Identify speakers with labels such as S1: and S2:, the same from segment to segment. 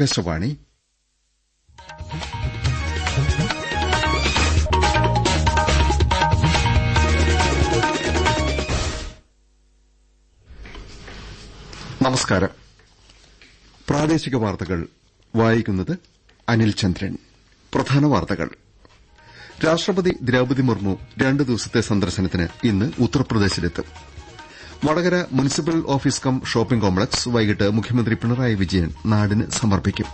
S1: ആകാശവാണി നമസ്കാരം. പ്രാദേശിക വാർത്തകൾ. വായിക്കുന്നത് അനിൽ ചന്ദ്രൻ. പ്രധാന വാർത്തകൾ. രാഷ്ട്രപതി ദ്രൌപതി മുർമു രണ്ടു ദിവസത്തെ സന്ദർശനത്തിന് ഇന്ന് ഉത്തർപ്രദേശിലെത്തും. Vadakara municipal office cum shopping complex വൈകിട്ട് മുഖ്യമന്ത്രി പിണറായി വിജയൻ നാടിന് സമർപ്പിക്കും.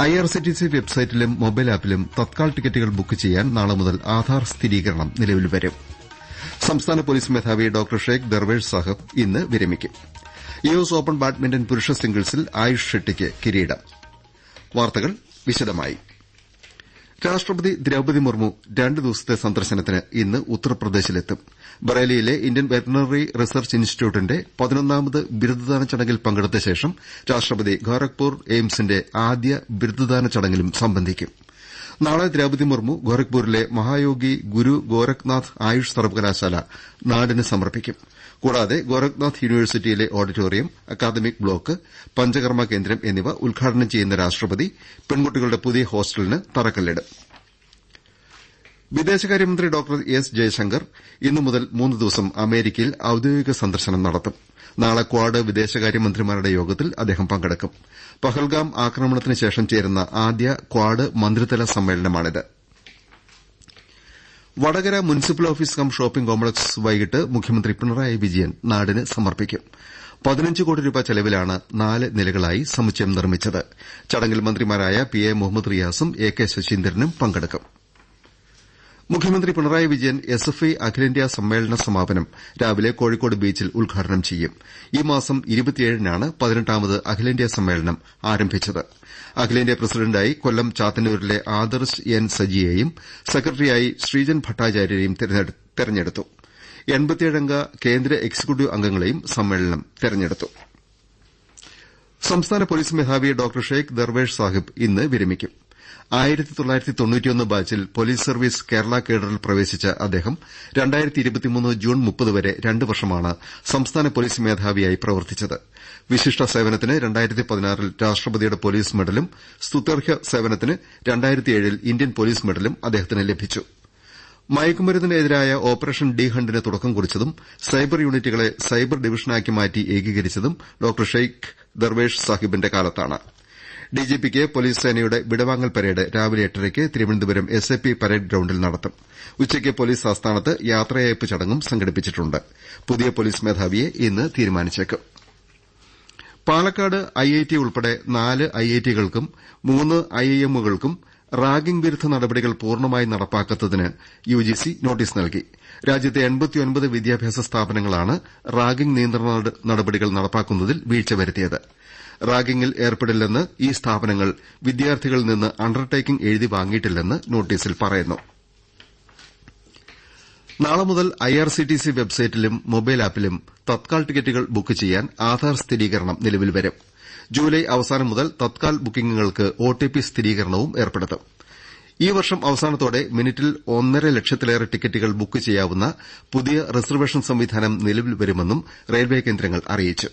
S1: ഐആർസിടിസി വെബ്സൈറ്റിലും മൊബൈൽ ആപ്പിലും തത്കാൽ ടിക്കറ്റുകൾ ബുക്ക് ചെയ്യാൻ നാളെ മുതൽ ആധാർ സ്ഥിരീകരണം നിലവിൽ വരും. സംസ്ഥാന പോലീസ് മേധാവി ഡോക്ടർ ഷെയ്ഖ് ദർവേഷ് സാഹബ് ഇന്ന് വിരമിക്കും. യുഎസ് ഓപ്പൺ ബാഡ്മിന്റൺ പുരുഷ സിംഗിൾസിൽ ആയുഷ് ഷെട്ടിക്ക് കിരീടം. വാർത്തകൾ വിശദമായി. രാഷ്ട്രപതി ദ്രൌപതി മുർമു രണ്ട് ദിവസത്തെ സന്ദർശനത്തിന് ഇന്ന് ഉത്തർപ്രദേശിലെത്തും. ബറേലിയിലെ ഇന്ത്യൻ വെറ്ററിനറി റിസർച്ച് ഇൻസ്റ്റിറ്റ്യൂട്ടിന്റെ പതിനൊന്നാമത് ബിരുദദാന ചടങ്ങിൽ പങ്കെടുത്ത ശേഷം രാഷ്ട്രപതി ഗോരഖ്പൂർ എയിംസിന്റെ ആദ്യ ബിരുദദാന ചടങ്ങിലും സംബന്ധിക്കും. നാളെ ദ്രൌപതി മുർമു ഗോരഖ്പൂരിലെ മഹായോഗി ഗുരു ഗോരഖ്നാഥ് ആയുഷ് സർവകലാശാല നാടിന് സമർപ്പിക്കും. കൂടാതെ ഗോരഖ്നാഥ് യൂണിവേഴ്സിറ്റിയിലെ ഓഡിറ്റോറിയം അക്കാദമിക് ബ്ലോക്ക് പഞ്ചകർമ്മ കേന്ദ്രം എന്നിവ ഉദ്ഘാടനം ചെയ്യുന്ന രാഷ്ട്രപതി പെൺകുട്ടികളുടെ പുതിയ ഹോസ്റ്റലിന് തറക്കല്ലിടും. വിദേശകാര്യമന്ത്രി ഡോക്ടർ എസ് ജയശങ്കർ ഇന്നു മുതൽ മൂന്ന് ദിവസം അമേരിക്കയിൽ ഔദ്യോഗിക സന്ദർശനം നടത്തും. നാളെ ക്വാഡ് വിദേശകാര്യമന്ത്രിമാരുടെ യോഗത്തിൽ അദ്ദേഹം പങ്കെടുക്കും. പഹൽഗാം ആക്രമണത്തിന് ശേഷം ചേരുന്ന ആദ്യ ക്വാഡ് മന്ത്രിതല സമ്മേളനമാണിത്. Vadakara municipal office cum shopping complex വൈകിട്ട് മുഖ്യമന്ത്രി പിണറായി വിജയൻ നാടിന് സമർപ്പിക്കും. പതിനഞ്ച് കോടി രൂപ ചെലവിലാണ് നാല് നിലകളായി സമുച്ചയം നിർമ്മിച്ചത്. ചടങ്ങിൽ മന്ത്രിമാരായ പി എ മുഹമ്മദ് റിയാസും എ കെ ശശീന്ദ്രനും പങ്കെടുക്കും. മുഖ്യമന്ത്രി Pinarayi Vijayan S F I അഖിലേന്ത്യാ സമ്മേളന സമാപനം രാവിലെ കോഴിക്കോട് ബീച്ചിൽ ഉദ്ഘാടനം ചെയ്യും. ഈ മാസം ഇരുപത്തിയേഴിനാണ് പതിനെട്ടാമത് അഖിലേന്ത്യാ സമ്മേളനം ആരംഭിച്ചത്. അഖിലേന്ത്യാ പ്രസിഡന്റായി കൊല്ലം ചാത്തന്നൂരിലെ ആദർശ് എൻ സജിയെയും സെക്രട്ടറിയായി ശ്രീജൻ ഭട്ടാചാര്യരെയും തെരഞ്ഞെടുത്തു. അംഗ കേന്ദ്ര എക്സിക്യൂട്ടീവ് അംഗങ്ങളെയും സമ്മേളനം തെരഞ്ഞെടുത്തു. സംസ്ഥാന പോലീസ് മേധാവി ഡോക്ടർ ഷെയ്ഖ് ദർവേഷ് സാഹിബ് ഇന്ന് വിരമിക്കും. ബാച്ചിൽ പൊലീസ് സർവീസ് കേരള കേഡറിൽ പ്രവേശിച്ച അദ്ദേഹം ജൂൺ വരെ രണ്ട് വർഷമാണ് സംസ്ഥാന പൊലീസ് മേധാവിയായി പ്രവർത്തിച്ചത്. വിശിഷ്ട സേവനത്തിന് ൽ രാഷ്ട്രപതിയുടെ പൊലീസ് മെഡലും സ്തുത്യർഹ സേവനത്തിന് ൽ ഇന്ത്യൻ പൊലീസ് മെഡലും അദ്ദേഹത്തിന് ലഭിച്ചു. മയക്കുമരുന്നിനെതിരായ ഓപ്പറേഷൻ ഡി ഹണ്ടിന് തുടക്കം കുറിച്ചതും സൈബർ യൂണിറ്റുകളെ സൈബർ ഡിവിഷനാക്കി മാറ്റി ഏകീകരിച്ചതും ഡോക്ടർ ഷെയ്ഖ് ദർവേഷ് സാഹിബിന്റെ കാലത്താണ്. ഡിജിപിക്ക് പൊലീസ് സേനയുടെ വിടവാങ്ങൽ പരേഡ് രാവിലെ എട്ടരയ്ക്ക് Thiruvananthapuram S A P parade ഗ്രൌണ്ടിൽ നടത്തും. ഉച്ചയ്ക്ക് പൊലീസ് ആസ്ഥാനത്ത് യാത്രയയപ്പ് ചടങ്ങും സംഘടിപ്പിച്ചിട്ടുണ്ട്. പുതിയ പൊലീസ് മേധാവിയെ ഇന്ന് തീരുമാനിച്ചേക്കും. പാലക്കാട് ഐഐടി ഉൾപ്പെടെ നാല് ഐഐടികൾക്കും മൂന്ന് ഐഐഎമ്മുകൾക്കും റാഗിംഗ് വിരുദ്ധ നടപടികൾ പൂർണമായി നടപ്പാക്കാത്തതിന് യുജിസി നോട്ടീസ് നൽകി. രാജ്യത്തെ വിദ്യാഭ്യാസ സ്ഥാപനങ്ങളാണ് റാഗിംഗ് നിയന്ത്രണ നടപടികൾ നടപ്പാക്കുന്നതിൽ വീഴ്ച വരുത്തിയത്. റാഗിംഗിൽ ഏർപ്പെടില്ലെന്ന് ഈ സ്ഥാപനങ്ങൾ വിദ്യാർത്ഥികളിൽ നിന്ന് അണ്ടർടേക്കിംഗ് എഴുതി വാങ്ങിയിട്ടില്ലെന്ന് നോട്ടീസിൽ പറയുന്നു. നാളെ മുതൽ ഐആർസിടിസി വെബ്സൈറ്റിലും മൊബൈൽ ആപ്പിലും തത്കാൽ ടിക്കറ്റുകൾ ബുക്ക് ചെയ്യാൻ ആധാർ സ്ഥിരീകരണം നിലവിൽ വരും. ജൂലൈ അവസാനം മുതൽ തത്കാൽ ബുക്കിംഗുകൾക്ക് ഒടിപി സ്ഥിരീകരണവും ഏർപ്പെടുത്തും. ഈ വർഷം അവസാനത്തോടെ മിനിറ്റിൽ ഒന്നര ലക്ഷത്തിലേറെ ടിക്കറ്റുകൾ ബുക്ക് ചെയ്യാവുന്ന പുതിയ റിസർവേഷൻ സംവിധാനം നിലവിൽ വരുമെന്നും റെയിൽവേ കേന്ദ്രങ്ങൾ അറിയിച്ചു.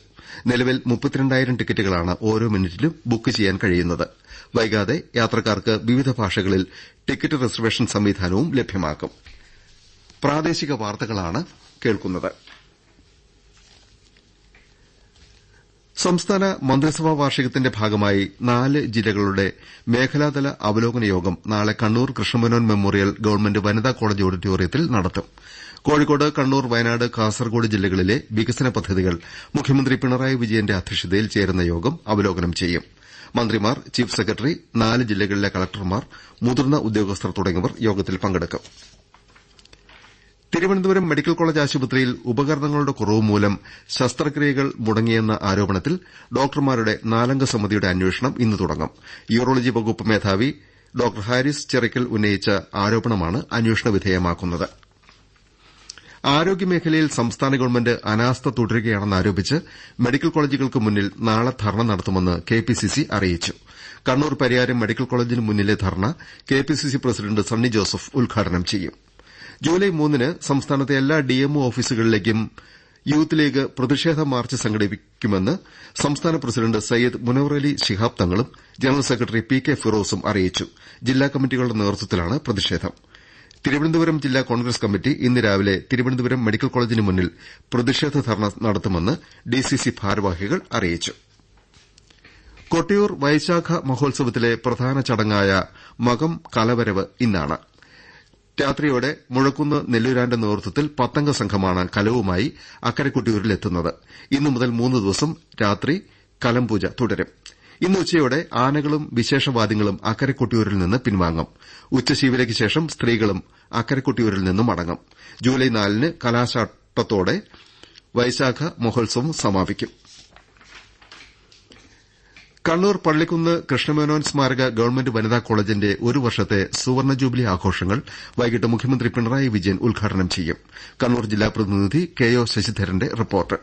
S1: നിലവിൽ മുപ്പത്തിരണ്ടായിരം ടിക്കറ്റുകളാണ് ഓരോ മിനിറ്റിലും ബുക്ക് ചെയ്യാൻ കഴിയുന്നത്. വൈകാതെ യാത്രക്കാർക്ക് വിവിധ ഭാഷകളിൽ ടിക്കറ്റ് റിസർവേഷൻ സംവിധാനവും ലഭ്യമാക്കും. സംസ്ഥാന മന്ത്രിസഭാ വാർഷികത്തിന്റെ ഭാഗമായി നാല് ജില്ലകളുടെ മേഖലാതല അവലോകന യോഗം നാളെ കണ്ണൂർ കൃഷ്ണമേനോൻ മെമ്മോറിയൽ ഗവൺമെന്റ് വനിതാ കോളേജ് ഓഡിറ്റോറിയത്തിൽ നടത്തും. കോഴിക്കോട് കണ്ണൂർ വയനാട് കാസർകോട് ജില്ലകളിലെ വികസന പദ്ധതികൾ മുഖ്യമന്ത്രി പിണറായി വിജയന്റെ അധ്യക്ഷതയിൽ ചേരുന്ന യോഗം അവലോകനം ചെയ്യും. മന്ത്രിമാർ ചീഫ് സെക്രട്ടറി നാല് ജില്ലകളിലെ കളക്ടർമാർ മുതിർന്ന ഉദ്യോഗസ്ഥർ തുടങ്ങിയവർ യോഗത്തിൽ പങ്കെടുക്കും. തിരുവനന്തപുരം മെഡിക്കൽ കോളേജ് ആശുപത്രിയിൽ ഉപകരണങ്ങളുടെ കുറവ് മൂലം ശസ്ത്രക്രിയകൾ മുടങ്ങിയെന്ന ആരോപണത്തിൽ ഡോക്ടർമാരുടെ നാലംഗ സമിതിയുടെ അന്വേഷണം ഇന്ന് തുടങ്ങും. യൂറോളജി വകുപ്പ് മേധാവി ഡോക്ടർ ഹാരിസ് ചെറിക്കൽ ഉന്നയിച്ച ആരോപണമാണ് അന്വേഷണ വിധേയമാക്കുന്നത്. ആരോഗ്യമേഖലയിൽ സംസ്ഥാന ഗവൺമെന്റ് അനാസ്ഥ തുടരുകയാണെന്നാരോപിച്ച് മെഡിക്കൽ കോളേജുകൾക്ക് മുന്നിൽ നാളെ ധർണ നടത്തുമെന്ന് കെപിസിസി അറിയിച്ചു. കണ്ണൂർ പരിയാരം മെഡിക്കൽ കോളേജിന് മുന്നിലെ ധർണ കെപിസിസി പ്രസിഡന്റ് സണ്ണി ജോസഫ് ഉദ്ഘാടനം ചെയ്യും. ജൂലൈ മൂന്നിന് സംസ്ഥാനത്തെ എല്ലാ ഡിഎംഒ ഓഫീസുകളിലേക്കും യൂത്ത് ലീഗ് പ്രതിഷേധ മാർച്ച് സംഘടിപ്പിക്കുമെന്ന് സംസ്ഥാന പ്രസിഡന്റ് സയ്യിദ് മുനവറലി ശിഹാബ് തങ്ങളും ജനറൽ സെക്രട്ടറി പി കെ ഫിറോസും അറിയിച്ചു. ജില്ലാ കമ്മിറ്റികളുടെ നേതൃത്വത്തിലാണ് പ്രതിഷേധം. തിരുവനന്തപുരം ജില്ലാ കോൺഗ്രസ് കമ്മിറ്റി ഇന്ന് രാവിലെ തിരുവനന്തപുരം മെഡിക്കൽ കോളേജിന് മുന്നിൽ പ്രതിഷേധ ധർണ നടത്തുമെന്ന് ഡിസിസി ഭാരവാഹികൾ അറിയിച്ചു. കൊട്ടിയൂർ വൈശാഖ മഹോത്സവത്തിലെ പ്രധാന ചടങ്ങായ മകം കലവരവ് ഇന്നാണ്. രാത്രിയോടെ മുഴക്കുന്ന് നെല്ലൂരാന്റെ നേതൃത്വത്തിൽ പത്തംഗ സംഘമാണ് കലവുമായി അക്കരെ കൊട്ടിയൂരിലെത്തുന്നത് ഇന്നു മുതൽ മൂന്ന് ദിവസം രാത്രി കലംപൂജ തുടരും. ഇന്ന് ഉച്ചയോടെ ആനകളും വിശേഷവാദികളും അക്കരെ കൊട്ടിയൂരിൽ നിന്ന് പിൻവാങ്ങും. ഉച്ചശീവിലയ്ക്ക് ശേഷം സ്ത്രീകളും അക്കരെ കൊട്ടിയൂരിൽ നിന്ന് മടങ്ങും ജൂലൈ നാലിന് കലാശാട്ടത്തോടെ വൈശാഖ മഹോത്സവം സമാപിക്കും. കണ്ണൂർ പള്ളിക്കുന്ന് കൃഷ്ണമേനോൻ സ്മാരക ഗവൺമെന്റ് വനിതാ കോളേജിന്റെ ഒരു വർഷത്തെ സുവർണ ജൂബിലി ആഘോഷങ്ങൾ വൈകിട്ട് മുഖ്യമന്ത്രി പിണറായി വിജയൻ ഉദ്ഘാടനം ചെയ്യും. കണ്ണൂർ ജില്ലാ പ്രതിനിധി കെ ഒ ശശിധരന്റെ റിപ്പോർട്ട്.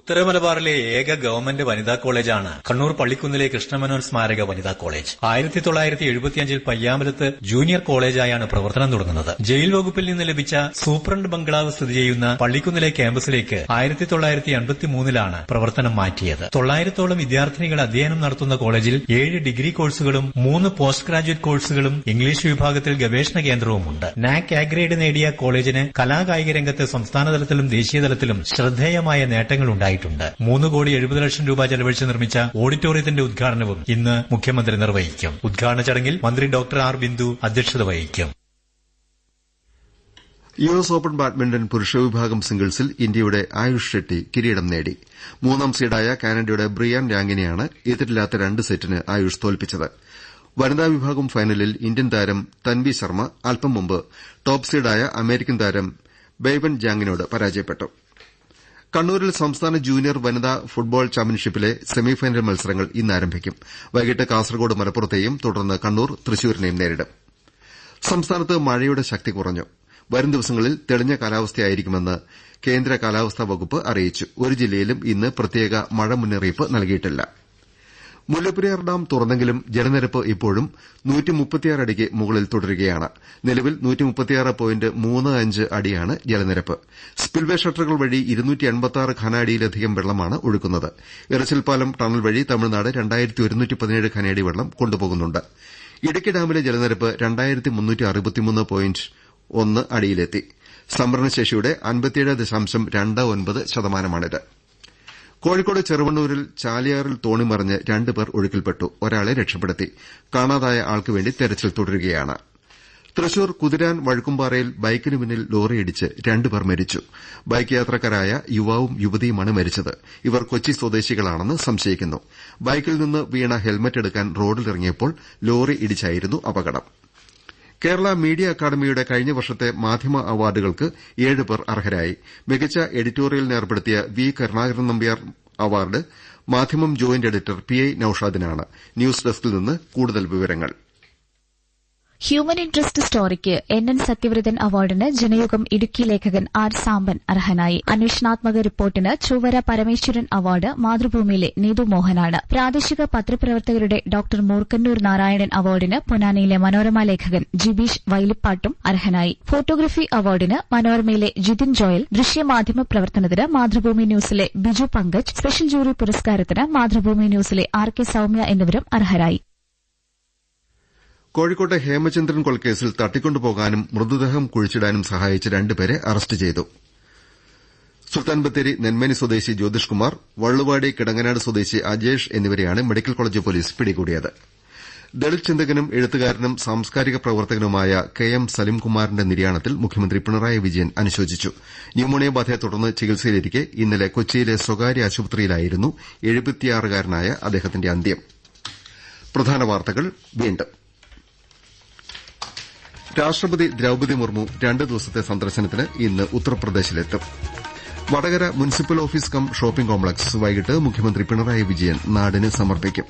S2: ഉത്തര മലബാറിലെ ഏക ഗവൺമെന്റ് വനിതാ കോളേജാണ് കണ്ണൂർ പള്ളിക്കുന്നിലെ കൃഷ്ണമനോൻ സ്മാരക വനിതാ കോളേജ്. ആയിരത്തി തൊള്ളായിരത്തി എഴുപത്തിയഞ്ചിൽ പയ്യാമ്പലത്ത് ജൂനിയർ കോളേജായാണ് പ്രവർത്തനം തുടങ്ങുന്നത്. ജയിൽ വകുപ്പിൽ നിന്ന് ലഭിച്ച സൂപ്രണ്ട് ബംഗ്ലാവ് സ്ഥിതി ചെയ്യുന്ന പള്ളിക്കുന്നിലെ ക്യാമ്പസിലേക്ക് ആയിരത്തി തൊള്ളായിരത്തി അൻപത്തിമൂന്നിലാണ് പ്രവർത്തനം മാറ്റിയത്. തൊള്ളായിരത്തോളം വിദ്യാർത്ഥിനികൾ അധ്യയനം നടത്തുന്ന കോളേജിൽ ഏഴ് ഡിഗ്രി കോഴ്സുകളും മൂന്ന് പോസ്റ്റ് ഗ്രാജുവേറ്റ് കോഴ്സുകളും ഇംഗ്ലീഷ് വിഭാഗത്തിൽ ഗവേഷണ കേന്ദ്രവുമുണ്ട്. നാക് ആഗ്രേഡ് ഗ്രേഡ് നേടിയ കോളേജിന് കലാകായിക രംഗത്ത് സംസ്ഥാനതലത്തിലും ദേശീയതലത്തിലും ശ്രദ്ധേയമായ നേട്ടങ്ങളുണ്ടായി. ഉണ്ടായിട്ടുണ്ട് മൂന്ന് കോടി എഴുപത് ലക്ഷം രൂപ ചെലവഴിച്ച് നിർമ്മിച്ച ഓഡിറ്റോറിയത്തിന്റെ ഉദ്ഘാടനവും ഇന്ന് മുഖ്യമന്ത്രി നിർവഹിക്കും. ഉദ്ഘാടന ചടങ്ങിൽ മന്ത്രി ഡോക്ടർ ആർ ബിന്ദു അധ്യക്ഷത വഹിക്കും.
S1: യു എസ് ഓപ്പൺ ബാഡ്മിന്റൺ പുരുഷ വിഭാഗം സിംഗിൾസിൽ ഇന്ത്യയുടെ ആയുഷ് ഷെട്ടി കിരീടം നേടി. മൂന്നാം സീഡായ കാനഡയുടെ ബ്രിയാൻ യാങ്ങിനെയാണ് എതിരില്ലാത്ത രണ്ട് സെറ്റിന് ആയുഷ് തോൽപ്പിച്ചത്. വനിതാ വിഭാഗം ഫൈനലിൽ ഇന്ത്യൻ താരം തൻവി ശർമ്മ അല്പം മുമ്പ് ടോപ്പ് സീഡായ അമേരിക്കൻ താരം ബെയ്വൻ ജാങ്ങിനോട് പരാജയപ്പെട്ടു. കണ്ണൂരിൽ സംസ്ഥാന ജൂനിയർ വനിതാ ഫുട്ബോൾ ചാമ്പ്യൻഷിപ്പിലെ സെമിഫൈനൽ മത്സരങ്ങൾ ഇന്ന് ആരംഭിക്കും. വൈകിട്ട് കാസർകോട് മലപ്പുറത്തെയും തുടർന്ന് കണ്ണൂർ തൃശൂരിനെയും നേരിടും. സംസ്ഥാനത്ത് മഴയുടെ ശക്തി കുറഞ്ഞു. വരും ദിവസങ്ങളിൽ തെളിഞ്ഞ കാലാവസ്ഥയായിരിക്കുമെന്ന് കേന്ദ്ര കാലാവസ്ഥാ വകുപ്പ് അറിയിച്ചു. ഒരു ജില്ലയിലും ഇന്ന് പ്രത്യേക മഴ മുന്നറിയിപ്പ് നൽകിയിട്ടില്ല. മുല്ലപ്പെരിയാർ ഡാം തുറന്നെങ്കിലും ജലനിരപ്പ് ഇപ്പോഴും അടിക്ക് മുകളിൽ തുടരുകയാണ്. നിലവിൽ അടിയാണ് ജലനിരപ്പ്. സ്പിൽവേ ഷട്ടറുകൾ വഴി ഘനഅടിയിലധികം വെള്ളമാണ് ഒഴുക്കുന്നത്. ഇറച്ചിൽപ്പാലം ടണൽ വഴി തമിഴ്നാട് ഘനഅടി വെള്ളം കൊണ്ടുപോകുന്നുണ്ട്. ഇടുക്കി ഡാമിലെ ജലനിരപ്പ് ഒന്ന് അടിയിലെത്തി. സംഭരണശേഷിയുടെ ശതമാനമാണിത്. കോഴിക്കോട് ചെറുവണ്ണൂരിൽ ചാലിയാറിൽ തോണിമറിഞ്ഞ് രണ്ട് പേർ ഒഴുക്കിൽപ്പെട്ടു. ഒരാളെ രക്ഷപ്പെടുത്തി. കാണാതായ ആൾക്കുവേണ്ടി തെരച്ചിൽ തുടരുകയാണ്. തൃശൂർ കുതിരാൻ വഴുക്കുംപാറയിൽ ബൈക്കിന് പിന്നിൽ ലോറിയിടിച്ച് രണ്ടുപേർ മരിച്ചു. ബൈക്ക് യാത്രക്കാരായ യുവാവും യുവതിയുമാണ് മരിച്ചത്. ഇവർ കൊച്ചി സ്വദേശികളാണെന്ന് സംശയിക്കുന്നു. ബൈക്കിൽ നിന്ന് വീണ ഹെൽമറ്റ് എടുക്കാൻ റോഡിലിറങ്ങിയപ്പോൾ ലോറി ഇടിച്ചായിരുന്നു അപകടം. കേരള മീഡിയ അക്കാദമിയുടെ കഴിഞ്ഞ വർഷത്തെ മാധ്യമ അവാർഡുകൾക്ക് ഏഴ് പേർ അർഹരായി. മികച്ച എഡിറ്റോറിയലിന് ഏർപ്പെടുത്തിയ V Karunakaran Nambiar award Madhyamam joint editor P I നൌഷാദിനാണ്. News ഡെസ്കിൽ നിന്ന് കൂടുതൽ വിവരങ്ങൾ.
S3: ഹ്യൂമൻ ഇൻട്രസ്റ്റ് സ്റ്റോറിക്ക് എൻ എൻ സത്യവ്രതൻ അവാർഡിന് ജനയുഗം ഇടുക്കി ലേഖകൻ ആർ സാമ്പൻ അർഹനായി. അന്വേഷണാത്മക റിപ്പോർട്ടിന് ചുവര പരമേശ്വരൻ അവാർഡ് മാതൃഭൂമിയിലെ നീതു മോഹനാണ്. പ്രാദേശിക പത്രപ്രവർത്തകരുടെ ഡോക്ടർ മൂർക്കന്നൂർ നാരായണൻ അവാർഡിന് പൊന്നാനിയിലെ മനോരമ ലേഖകൻ ജിബീഷ് വൈലിപ്പാട്ടും അർഹനായി. ഫോട്ടോഗ്രഫി അവാർഡിന് മനോരമയിലെ ജിതിൻ ജോയൽ ദൃശ്യമാധ്യമ പ്രവർത്തനത്തിന് മാതൃഭൂമി ന്യൂസിലെ ബിജു പങ്കജ് സ്പെഷ്യൽ ജൂറി പുരസ്കാരത്തിന് മാതൃഭൂമി ന്യൂസിലെ ആർ കെ സൌമ്യ എന്നിവരും അർഹരായി.
S1: കോഴിക്കോട്ടെ ഹേമചന്ദ്രൻ കൊലക്കേസിൽ തട്ടിക്കൊണ്ടുപോകാനും മൃതദേഹം കുഴിച്ചിടാനും സഹായിച്ച രണ്ടുപേരെ അറസ്റ്റ് ചെയ്തു. സുൽത്താൻ ബത്തേരി നെന്മേനി സ്വദേശി ജ്യോതിഷ് കുമാർ വള്ളുവാടി കിടങ്ങനാട് സ്വദേശി അജേഷ് എന്നിവരെയാണ് മെഡിക്കൽ കോളേജ് പോലീസ് പിടികൂടിയത്. ദളിത് ചിന്തകനും എഴുത്തുകാരനും സാംസ്കാരിക പ്രവർത്തകനുമായ കെ എം സലിംകുമാറിന്റെ നിര്യാണത്തിൽ മുഖ്യമന്ത്രി പിണറായി വിജയൻ അനുശോചിച്ചു. ന്യൂമോണിയ ബാധയെ തുടർന്ന് ചികിത്സയിലിരിക്കെ ഇന്നലെ കൊച്ചിയിലെ സ്വകാര്യ ആശുപത്രിയിലായിരുന്നു എഴുപത്തിയാറുകാരനായ അദ്ദേഹത്തിന്റെ അന്ത്യം. രാഷ്ട്രപതി ദ്രൌപതി മുർമു രണ്ട് ദിവസത്തെ സന്ദർശനത്തിന് ഇന്ന് ഉത്തർപ്രദേശിലെത്തും. Vadakara municipal office cum shopping complex വൈകിട്ട് മുഖ്യമന്ത്രി പിണറായി വിജയൻ നാടിന് സമർപ്പിക്കും.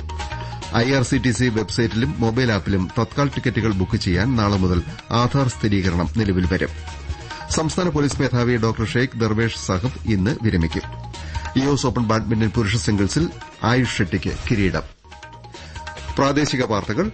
S1: ഐആർസിടിസി വെബ്സൈറ്റിലും മൊബൈൽ ആപ്പിലും തത്കാൽ ടിക്കറ്റുകൾ ബുക്ക് ചെയ്യാൻ നാളെ മുതൽ ആധാർ സ്ഥിരീകരണം നിലവിൽ വരും. സംസ്ഥാന പോലീസ് മേധാവി ഡോക്ടർ ഷെയ്ഖ് ദർവേഷ് സാഹബ് ഇന്ന് വിരമിക്കും. യുഎസ് ഓപ്പൺ ബാഡ്മിന്റൺ പുരുഷ സിംഗിൾസിൽ ആയുഷ് ഷെട്ടിക്ക് കിരീടം. പ്രാദേശിക വാർത്തകൾ